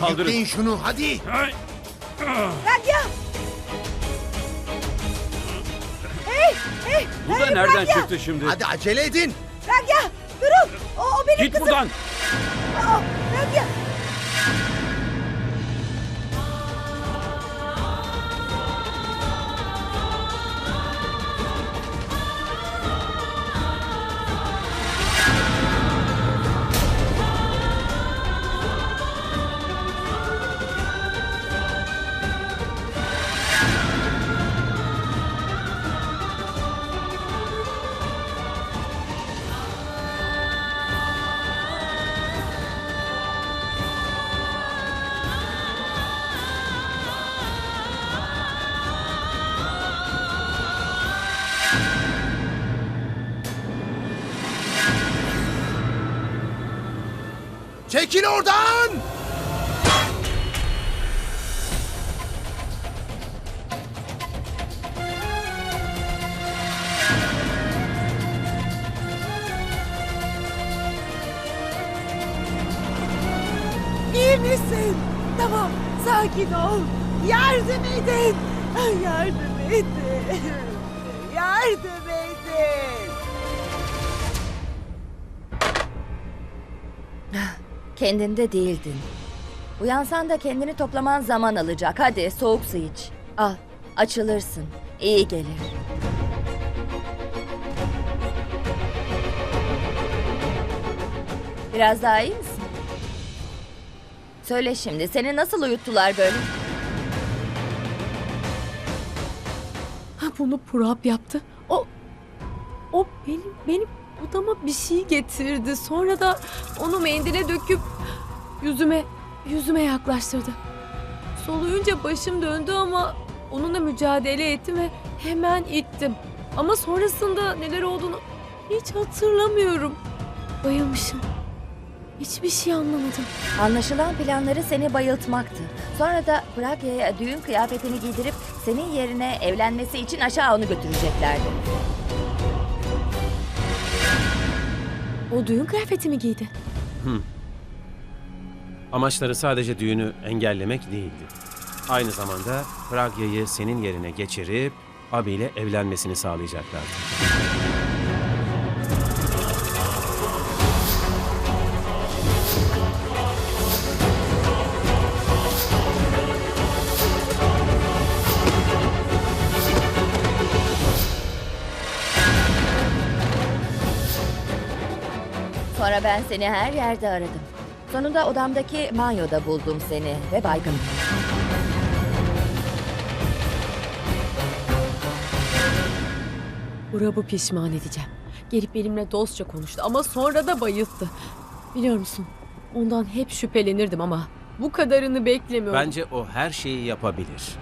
kaldırın. Yükleyin şunu hadi. Ay, Pragya! Hey! Hey! Bu da nereden Pragya! çıktı şimdi? Hadi acele edin. Pragya! Durun! O, o benim Git kızım. buradan. Aa, Pragya! Çekil oradan. İyi misin? Tamam, sakin ol. Yardım edin. Yardım edin. Yardım edin. Kendinde değildin. Uyansan da kendini toplaman zaman alacak. Hadi soğuk su iç. Al, açılırsın. İyi gelir. Biraz daha iyi misin? Söyle şimdi, seni nasıl uyuttular böyle? Ha, bunu Purap yaptı. O o benim benim odama bir şey getirdi. Sonra da onu mendile döküp yüzüme yüzüme yaklaştırdı. Soluyunca başım döndü ama onunla mücadele ettim ve hemen ittim. Ama sonrasında neler olduğunu hiç hatırlamıyorum. Bayılmışım. Hiçbir şey anlamadım. Anlaşılan planları seni bayıltmaktı. Sonra da Pragya'ya düğün kıyafetini giydirip senin yerine evlenmesi için aşağı onu götüreceklerdi. O düğün kıyafetimi giydi. Amaçları sadece düğünü engellemek değildi. Aynı zamanda Pragya'yı senin yerine geçirip Abi ile evlenmesini sağlayacaklardı. Sonra ben seni her yerde aradım. Sonunda odamdaki banyoda buldum seni ve baygın. Urab'ı pişman edeceğim. Gelip benimle dostça konuştu ama sonra da bayılttı. Biliyor musun? Ondan hep şüphelenirdim ama bu kadarını beklemiyordum. Bence o her şeyi yapabilir.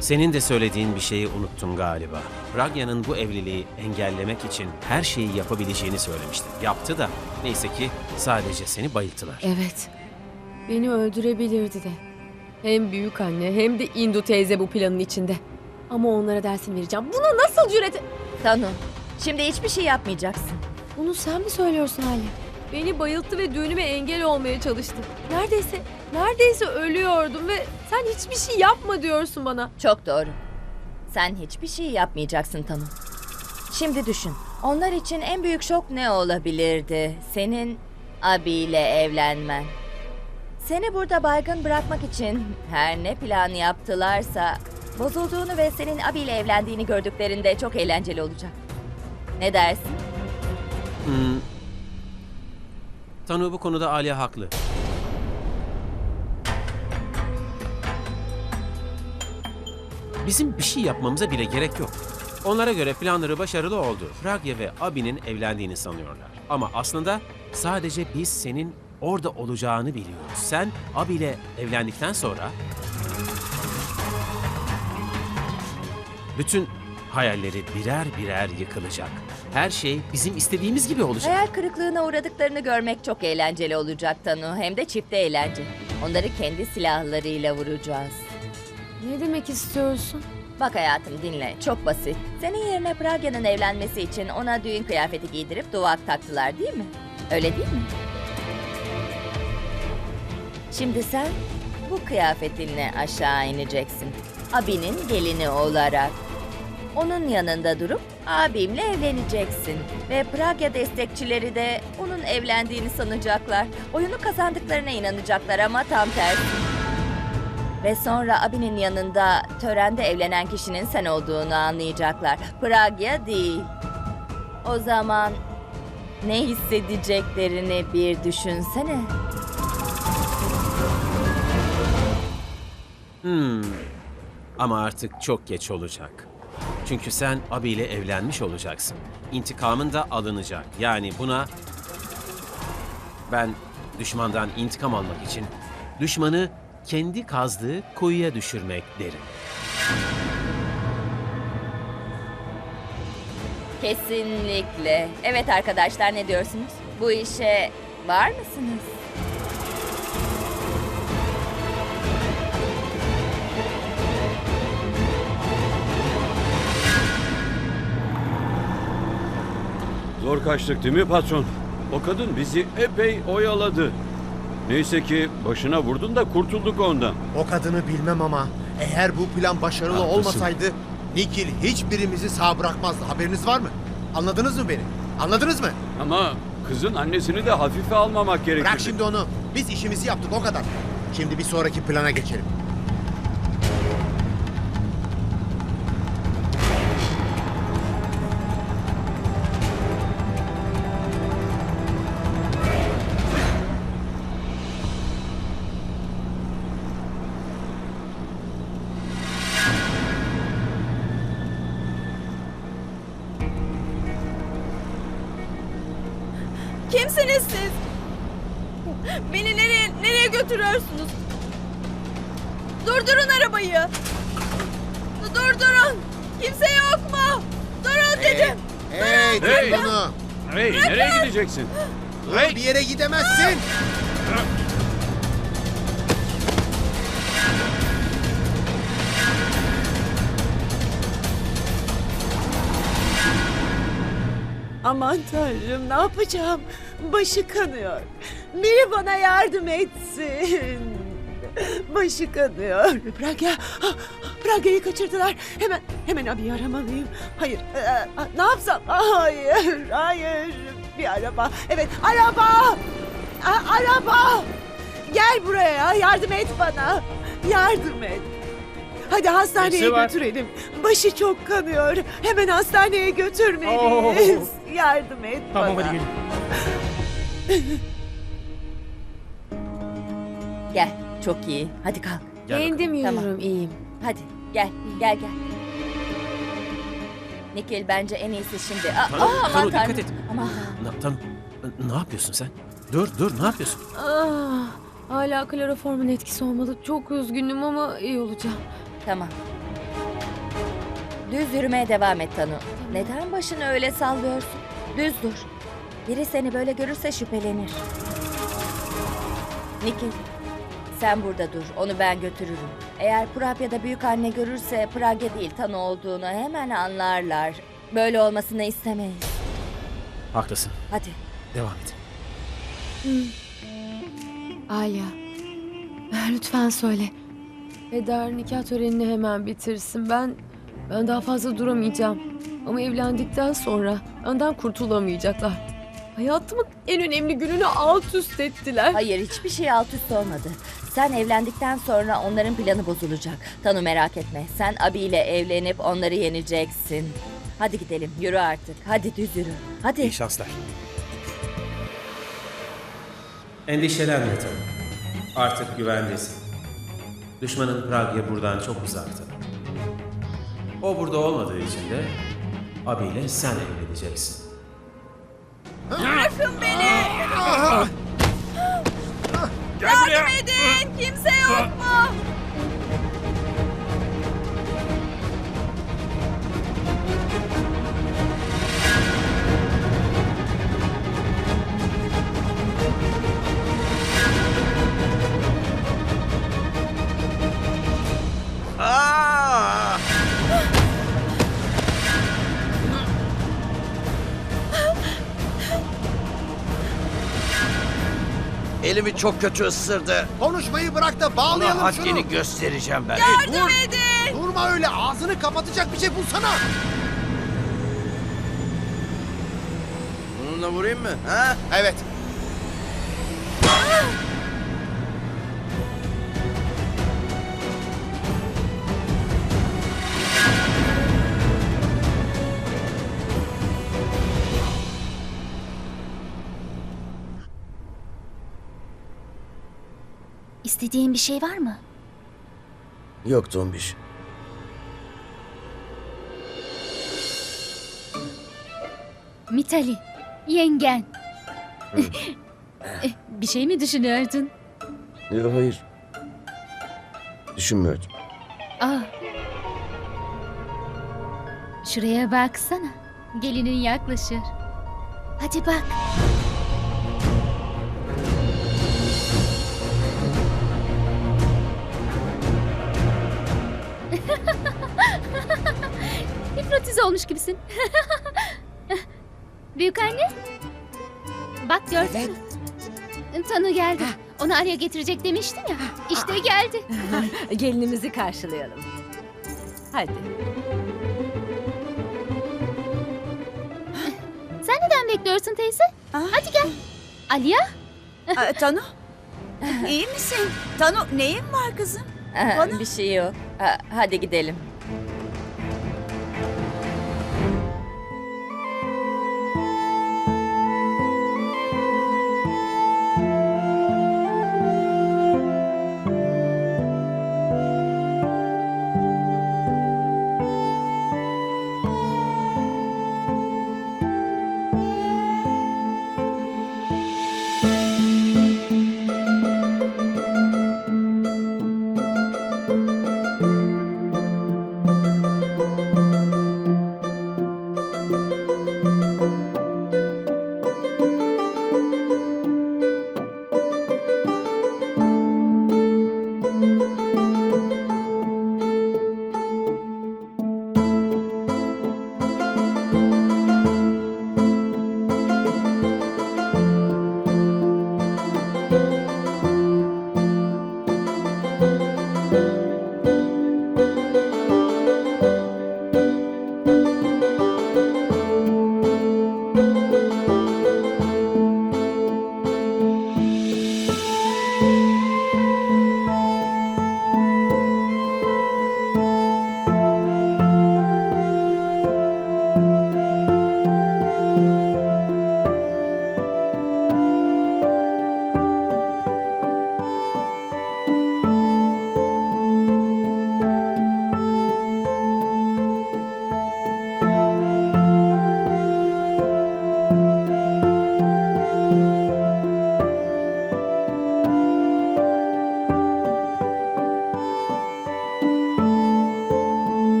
Senin de söylediğin bir şeyi unuttun galiba. Pragya'nın bu evliliği engellemek için her şeyi yapabileceğini söylemiştin. Yaptı da neyse ki sadece seni bayılttılar. Evet. Beni öldürebilirdi de. Hem büyük anne hem de Indu teyze bu planın içinde. Ama onlara dersin vereceğim. Buna nasıl cüret... Tanu, şimdi hiçbir şey yapmayacaksın. Bunu sen mi söylüyorsun Ali? Beni bayılttı ve düğünüme engel olmaya çalıştı. Neredeyse, neredeyse ölüyordum ve sen hiçbir şey yapma diyorsun bana. Çok doğru. Sen hiçbir şey yapmayacaksın Tanu. Şimdi düşün. Onlar için en büyük şok ne olabilirdi? Senin abiyle evlenmen. Seni burada baygın bırakmak için her ne planı yaptılarsa bozulduğunu ve senin abiyle evlendiğini gördüklerinde çok eğlenceli olacak. Ne dersin? Hmm. Tanu bu konuda Aliye haklı. Bizim bir şey yapmamıza bile gerek yok. Onlara göre planları başarılı oldu. Pragya ve Abi'nin evlendiğini sanıyorlar. Ama aslında sadece biz senin orada olacağını biliyoruz. Sen Abi ile evlendikten sonra bütün hayalleri birer birer yıkılacak. Her şey bizim istediğimiz gibi olacak. Hayal kırıklığına uğradıklarını görmek çok eğlenceli olacak Tanu. Hem de çifte eğlence. Onları kendi silahlarıyla vuracağız. Ne demek istiyorsun? Bak hayatım dinle. Çok basit. Senin yerine Pragya'nın evlenmesi için ona düğün kıyafeti giydirip duvak taktılar değil mi? Öyle değil mi? Şimdi sen bu kıyafetinle aşağı ineceksin. Abinin gelini olarak. Onun yanında durup abimle evleneceksin. Ve Pragya destekçileri de onun evlendiğini sanacaklar. Oyunu kazandıklarına inanacaklar ama tam tersi. Ve sonra abinin yanında törende evlenen kişinin sen olduğunu anlayacaklar. Pragya değil. O zaman ne hissedeceklerini bir düşünsene. Hmm. Ama artık çok geç olacak. Çünkü sen abiyle evlenmiş olacaksın. İntikamın da alınacak. Yani buna ben düşmandan intikam almak için düşmanı kendi kazdığı kuyuya düşürmek derim. Kesinlikle. Evet arkadaşlar ne diyorsunuz? Bu işe var mısınız? Zor kaçtık değil mi patron? O kadın bizi epey oyaladı. Neyse ki başına vurdun da kurtulduk ondan. O kadını bilmem ama eğer bu plan başarılı Haklısın. olmasaydı Nikil hiçbirimizi sağ bırakmazdı. Haberiniz var mı? Anladınız mı beni? Anladınız mı? Ama kızın annesini de hafife almamak gerekirdi. Bırak şimdi onu. Biz işimizi yaptık o kadar. Şimdi bir sonraki plana geçelim. Hey, tut Hey! bunu. Hey nereye gideceksin? Dur, bir yere gidemezsin. Aman tanrım ne yapacağım? Başı kanıyor. Biri bana yardım etsin. Başı kanıyor. Pragya, ah, Pragya'yı kaçırdılar. Hemen, hemen abi aramalıyım. Hayır, e, e, ne yapsam? Hayır, hayır. Bir araba. Evet, araba. A- araba. Gel buraya, yardım et bana. Yardım et. Hadi hastaneye Nesi var? götürelim. Başı çok kanıyor. Hemen hastaneye götürmeliyiz. Yardım et Tamam bana. hadi gelin. Gel. Çok iyi. Hadi kalk. Gel Kendim yürürüm Tamam. iyiyim. Hadi gel. Gel gel. Nikil bence en iyisi şimdi. Aa, Tanu, aa, aman dikkat tanrım. et. Aman. Ne, Tanu, ne yapıyorsun sen? Dur dur ne yapıyorsun? Ah, hala kloroformun etkisi olmadı. Çok üzgünüm ama iyi olacağım. Tamam. Düz yürümeye devam et Tanu. Neden başını öyle sallıyorsun? Düz dur. Biri seni böyle görürse şüphelenir. Nikil, sen burada dur. Onu ben götürürüm. Eğer Prapya'da büyük anne görürse Pragya değil Tanu olduğunu hemen anlarlar. Böyle olmasını istemeyiz. Haklısın. Hadi. Devam et. Alya, lütfen söyle. Peder nikah törenini hemen bitirsin. Ben ben daha fazla duramayacağım. Ama evlendikten sonra ondan kurtulamayacaklar. Hayatımın en önemli gününü alt üst ettiler. Hayır hiçbir şey alt üst olmadı. Sen evlendikten sonra onların planı bozulacak. Tanu merak etme. Sen abiyle evlenip onları yeneceksin. Hadi gidelim. Yürü artık. Hadi düz yürü. Hadi. İyi şanslar. Endişelenme Tanu. Artık güvendesin. Düşmanın Pragya buradan çok uzakta. O burada olmadığı için de abiyle sen evleneceksin. Elimi çok kötü ısırdı. Konuşmayı bırak da Ona bağlayalım haddini şunu. göstereceğim ben. Dur. Durma öyle ağzını kapatacak bir şey bulsana. Bununla vurayım mı? Ha? Evet. İstediğin bir şey var mı? Yok Tombiş. Mitali, yengen. Eh, bir şey mi düşünüyordun? Yok hayır. Düşünmüyordum. Aa. Şuraya baksana. Gelinin yaklaşır. Hadi bak. Olmuş gibisin. Büyük anne. Bak gördün mü? Tanı geldi. Onu araya getirecek demiştin ya. İşte geldi. Gelinimizi karşılayalım. Hadi. Sen neden bekliyorsun teyze? Hadi gel. Aliya. Aa, Tanu, iyi misin? Tanu, neyin var kızım? Aa, Bana- bir şey yok. Aa, hadi gidelim.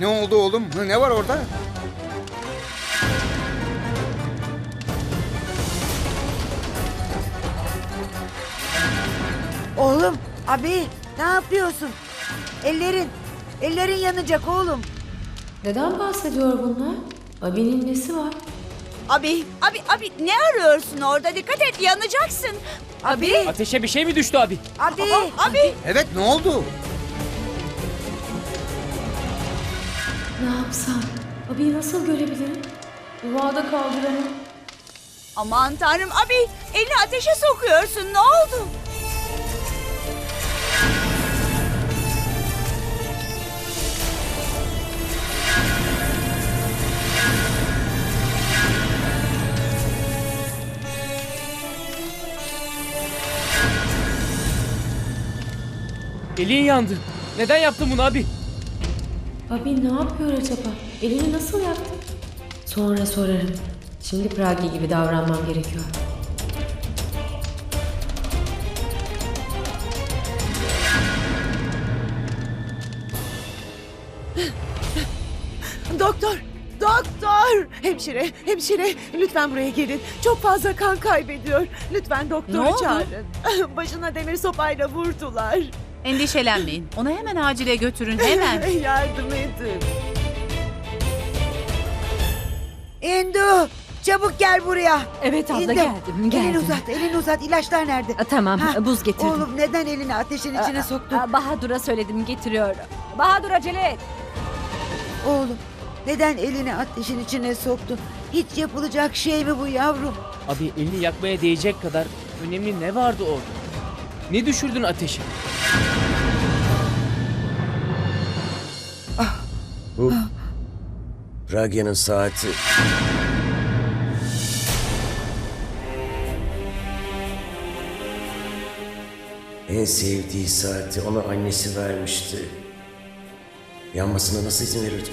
Ne oldu oğlum? Ne var orada? Oğlum, abi ne yapıyorsun? Ellerin, ellerin yanacak oğlum. Neden bahsediyor bunlar? Abinin nesi var? Abi, abi, abi ne arıyorsun orada? Dikkat et yanacaksın. Abi, Ateşe bir şey mi düştü abi? abi, abi. Evet ne oldu? Ne yapsam? Abiyi nasıl görebilirim? Rüyada kaldıramam. Aman tanrım abi elini ateşe sokuyorsun ne oldu? Elin yandı. Neden yaptın bunu abi? Abi ne yapıyor acaba? Elini nasıl yaktı? Sonra sorarım. Şimdi Pragi gibi davranmam gerekiyor. Doktor! Doktor! Hemşire, hemşire lütfen buraya gelin. Çok fazla kan kaybediyor. Lütfen doktoru Ne oldu? çağırın. Başına demir sopayla vurdular. Endişelenmeyin. Onu hemen acile götürün hemen. Yardım edin. Endu çabuk gel buraya. Evet abla İndim. geldim geldim. Elini uzat elini uzat ilaçlar nerede? Aa, Tamam Ha, buz getirdim. Oğlum neden elini ateşin içine soktun? Bahadur'a söyledim getiriyor. Bahadur acele et. Oğlum neden elini ateşin içine soktun? Hiç yapılacak şey mi bu yavrum? Abi elini yakmaya değecek kadar önemli ne vardı orada? Ne düşürdün ateşe? Bu Pragya'nın saati. En sevdiği saati ona annesi vermişti. Yanmasına nasıl izin verirdim?